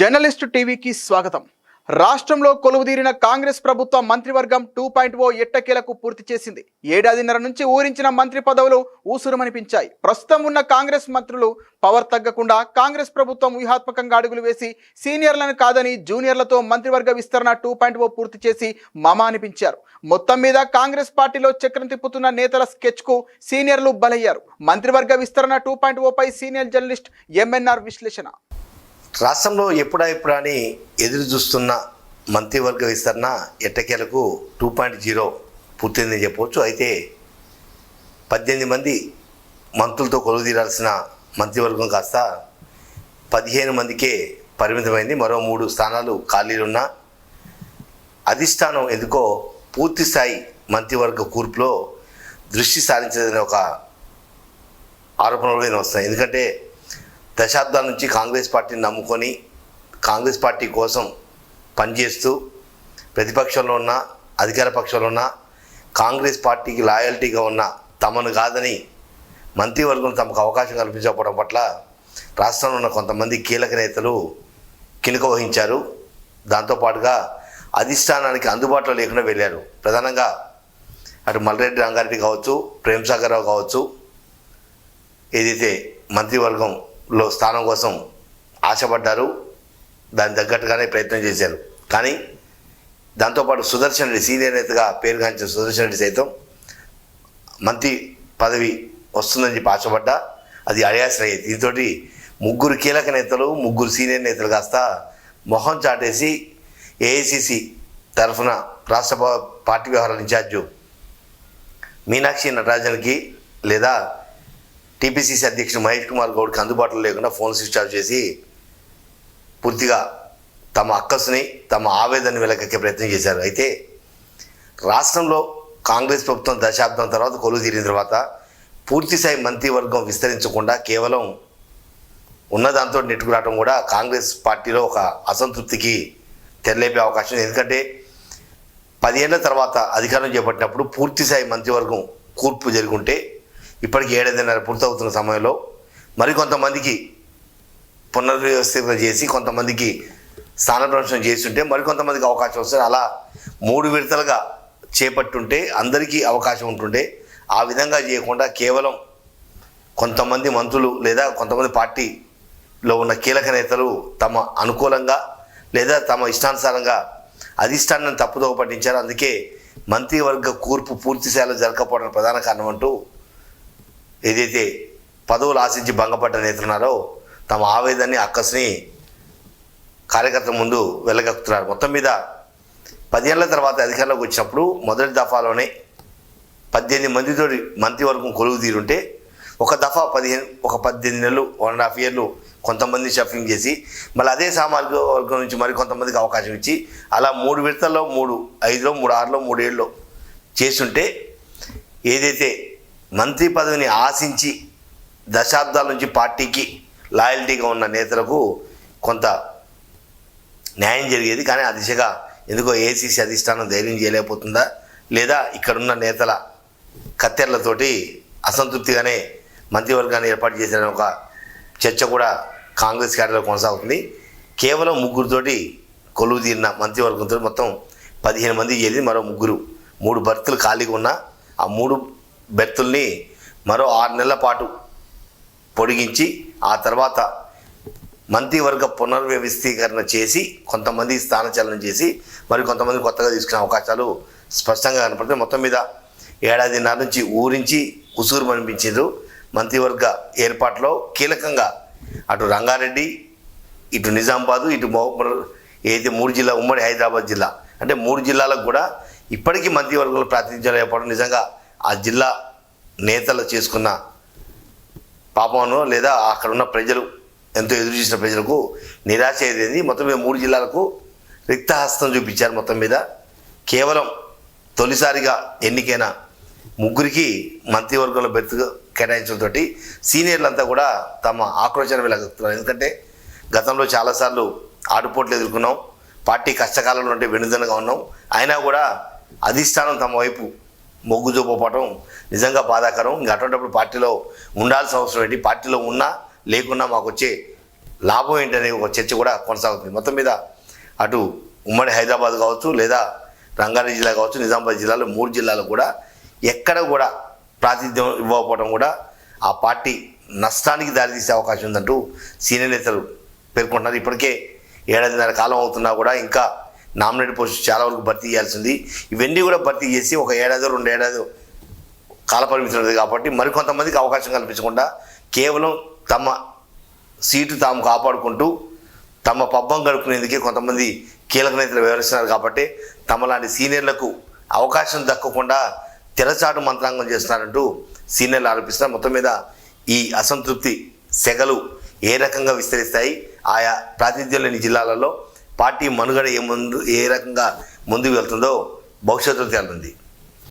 Journalist టీవీకి స్వాగతం. రాష్ట్రంలో కొలువుదీరిన కాంగ్రెస్ ప్రభుత్వ మంత్రివర్గం టూ పాయింట్ ఓ ఎట్టకేలకు పూర్తి చేసింది. ఏడాదిన్నర నుంచి ఊరించిన మంత్రి పదవులు ఊసురుమనిపించాయి. ప్రస్తుతం ఉన్న కాంగ్రెస్ మంత్రులు పవర్ తగ్గకుండా కాంగ్రెస్ ప్రభుత్వం వ్యూహాత్మకంగా అడుగులు వేసి సీనియర్లను కాదని జూనియర్లతో మంత్రివర్గ విస్తరణ టూ పాయింట్ ఓ పూర్తి చేసి మమ అనిపించారు. మొత్తం మీద కాంగ్రెస్ పార్టీలో చక్రం తిప్పుతున్న నేతల స్కెచ్కు సీనియర్లు బలయ్యారు. మంత్రివర్గ విస్తరణ టూ పాయింట్ ఓపై సీనియర్ జర్నలిస్ట్ ఎంఎన్ఆర్ విశ్లేషణ. రాష్ట్రంలో ఎప్పుడా ఎప్పుడా అని ఎదురు చూస్తున్న మంత్రివర్గ విస్తరణ ఎట్టకేలకు టూ పాయింట్ జీరో పూర్తయిందని చెప్పవచ్చు. అయితే పద్దెనిమిది మంది మంత్రులతో కొలువు తీరాల్సిన మంత్రివర్గం కాస్త పదిహేను మందికే పరిమితమైంది. మరో మూడు స్థానాలు ఖాళీలున్న అధిష్టానం ఎందుకో పూర్తి స్థాయి మంత్రివర్గ కూర్పులో దృష్టి సారించదని ఒక ఆరోపణలు వస్తాయి ఎందుకంటే దశాబ్దాల నుంచి కాంగ్రెస్ పార్టీని నమ్ముకొని కాంగ్రెస్ పార్టీ కోసం పనిచేస్తూ ప్రతిపక్షంలో ఉన్న అధికార పక్షంలో ఉన్న కాంగ్రెస్ పార్టీకి లాయల్టీగా ఉన్న తమను కాదని మంత్రివర్గం తమకు అవకాశం కల్పించకపోవడం పట్ల రాష్ట్రంలో ఉన్న కొంతమంది కీలక నేతలు కినుక వహించారు. దాంతోపాటుగా అధిష్టానానికి అందుబాటులో లేకుండా వెళ్ళారు. ప్రధానంగా అటు మల్రెడ్డి రంగారెడ్డి కావచ్చు ప్రేమసాగర్ రావు కావచ్చు ఏదైతే మంత్రివర్గం లో స్థానం కోసం ఆశపడ్డారు. దాని తగ్గట్టుగానే ప్రయత్నం చేశారు. కానీ దాంతోపాటు సుదర్శన్ రెడ్డి సీనియర్ నేతగా పేరుగాంచిన సుదర్శన్ రెడ్డి సైతం మంత్రి పదవి వస్తుందని చెప్పి ఆశపడ్డా. అది అడియాసన అయ్యేది దీంతో ముగ్గురు కీలక నేతలు ముగ్గురు సీనియర్ నేతలు కాస్త మొహం చాటేసి ఏఐసిసి తరఫున రాష్ట్ర పార్టీ వ్యవహారాల ఇన్ఛార్జు మీనాక్షి నటరాజన్కి లేదా టీపీసీసీ అధ్యక్షుడు మహేష్ కుమార్ గౌడ్కి అందుబాటులో లేకుండా ఫోన్ స్విచ్ ఆఫ్ చేసి పూర్తిగా తమ అక్కసుని తమ ఆవేదన వెలకెక్కే ప్రయత్నం చేశారు. అయితే రాష్ట్రంలో కాంగ్రెస్ ప్రభుత్వం దశాబ్దం తర్వాత కొలువు తీరిన తర్వాత పూర్తిస్థాయి మంత్రివర్గం విస్తరించకుండా కేవలం ఉన్నదాంతో నెట్టుకురావడం కూడా కాంగ్రెస్ పార్టీలో ఒక అసంతృప్తికి తెరలేపే అవకాశం ఉంది. ఎందుకంటే పదిహేళ్ళ తర్వాత అధికారం చేపట్టినప్పుడు పూర్తిస్థాయి మంత్రివర్గం కూర్పు జరుగుంటే ఇప్పటికి ఏడాదిన్నర పూర్తవుతున్న సమయంలో మరికొంతమందికి పునర్వ్యవస్థీకరణ చేసి కొంతమందికి స్థానభ్రంశం చేస్తుంటే మరికొంతమందికి అవకాశం వస్తుంది. అలా మూడు విడతలుగా చేపట్టుంటే అందరికీ అవకాశం ఉంటుండే. ఆ విధంగా చేయకుండా కేవలం కొంతమంది మంత్రులు లేదా కొంతమంది పార్టీలో ఉన్న కీలక నేతలు తమ అనుకూలంగా లేదా తమ ఇష్టానుసారంగా అధిష్టానాన్ని తప్పుదోవ పట్టించారు. అందుకే మంత్రివర్గ కూర్పు పూర్తిస్థాయిలో జరగకపోవడం ప్రధాన కారణం అంటూ ఏదైతే పదవులు ఆశించి భంగపడ్డ నేతలున్నారో తమ ఆవేదనని అక్కస్ని కార్యకర్తల ముందు వెళ్ళగక్కుతున్నారు మొత్తం మీద పదేళ్ళ తర్వాత అధికారంలోకి వచ్చినప్పుడు మొదటి దఫాలోనే పద్దెనిమిది మందితో మంత్రివర్గం కొలువు తీరుంటే ఒక దఫా పదిహేను ఒక పద్దెనిమిది నెలలు వన్ అండ్ హాఫ్ ఇయర్లు కొంతమంది షఫింగ్ చేసి మళ్ళీ అదే సామాజిక వర్గం నుంచి మరి కొంతమందికి అవకాశం ఇచ్చి అలా మూడు విడతల్లో మూడు ఐదులో మూడు ఆరులో మూడేళ్ళలో చేస్తుంటే ఏదైతే మంత్రి పదవిని ఆశించి దశాబ్దాల నుంచి పార్టీకి లాయల్టీగా ఉన్న నేతలకు కొంత న్యాయం జరిగేది. కానీ ఆ దిశగా ఎందుకో ఏసీసీ అధిష్టానం ధైర్యం చేయలేకపోతుందా? లేదా ఇక్కడున్న నేతల కత్తెర్లతోటి అసంతృప్తిగానే మంత్రివర్గాన్ని ఏర్పాటు చేసిన ఒక చర్చ కూడా కాంగ్రెస్ క్యాడర్లో కొనసాగుతుంది. కేవలం ముగ్గురితోటి కొలువు తీరిన మంత్రివర్గంతో మొత్తం పదిహేను మంది చేరి మరో ముగ్గురు మూడు బర్తులు ఖాళీగా ఉన్న ఆ మూడు బెర్తుల్ని మరో ఆరు నెలల పాటు పొడిగించి ఆ తర్వాత మంత్రివర్గ పునర్వ్యవస్థీకరణ చేసి కొంతమంది స్థానచలనం చేసి మరి కొంతమంది కొత్తగా తీసుకునే అవకాశాలు స్పష్టంగా కనపడుతుంది మొత్తం మీద ఏడాదిన్నర నుంచి ఊరించి ఉసూరు అనిపించారు మంత్రివర్గ ఏర్పాటులో కీలకంగా అటు రంగారెడ్డి ఇటు నిజామాబాదు ఇటు మహబూబ్ ఏదైతే మూడు జిల్లా ఉమ్మడి హైదరాబాద్ జిల్లా అంటే మూడు జిల్లాలకు కూడా ఇప్పటికీ మంత్రివర్గంలో ప్రాతినిధ్యం లేకపోవడం నిజంగా ఆ జిల్లా నేతలు చేసుకున్న పాపమును లేదా అక్కడ ఉన్న ప్రజలు ఎంతో ఎదురు చూసిన ప్రజలకు నిరాశ అయ్యేది మొత్తం మీద మూడు జిల్లాలకు రిక్తహస్తం చూపించారు మొత్తం మీద. కేవలం తొలిసారిగా ఎన్నికైన ముగ్గురికి మంత్రివర్గంలో బెర్త్ కేటాయించడంతో సీనియర్లంతా కూడా తమ ఆక్రోశాన్ని వెళ్ళగలుగుతున్నారు ఎందుకంటే గతంలో చాలాసార్లు ఆడుపోట్లు ఎదుర్కొన్నాం పార్టీ కష్టకాలంలో ఉంటే వెనుదనగా ఉన్నాం. అయినా కూడా అధిష్టానం తమ వైపు మొగ్గు నిజంగా బాధాకరం. ఇంకా అటువంటిప్పుడు పార్టీలో ఉండాల్సిన అవసరం ఏంటి? పార్టీలో ఉన్నా లేకున్నా మాకు వచ్చే లాభం ఏంటనే ఒక చర్చ కూడా కొనసాగుతుంది. మొత్తం మీద అటు ఉమ్మడి హైదరాబాద్ కావచ్చు లేదా రంగారెడ్డి జిల్లా కావచ్చు నిజామాబాద్ జిల్లాలో మూడు జిల్లాలు కూడా ఎక్కడ కూడా ప్రాతినిధ్యం ఇవ్వకపోవడం కూడా ఆ పార్టీ నష్టానికి దారితీసే అవకాశం ఉందంటూ సీనియర్ నేతలు పేర్కొంటున్నారు. ఇప్పటికే ఏడాదిన్నర కాలం అవుతున్నా కూడా ఇంకా నామినేట్ పోస్ట్ చాలా వరకు భర్తీ చేయాల్సింది. ఇవన్నీ కూడా భర్తీ చేసి ఒక ఏడాది రెండు ఏడాది కాలపరిమితి ఉంది కాబట్టి మరికొంతమందికి అవకాశం కల్పించకుండా కేవలం తమ సీటు తాము కాపాడుకుంటూ తమ పబ్బం గడుపుకునేందుకే కొంతమంది కీలక నేతలు వ్యవహరిస్తున్నారు కాబట్టి తమలాంటి సీనియర్లకు అవకాశం దక్కకుండా తెరచాటు మంత్రాంగం చేస్తున్నారంటూ సీనియర్లు ఆరోపిస్తున్నారు. మొత్తం మీద ఈ అసంతృప్తి సెగలు ఏ రకంగా విస్తరిస్తాయి? ఆయా ప్రాతినిధ్యం లేని జిల్లాలలో పార్టీ మనుగడ ఏ ముందు ఏ రకంగా ముందుకు వెళ్తుందో భవిష్యత్తులో తేలుతుంది.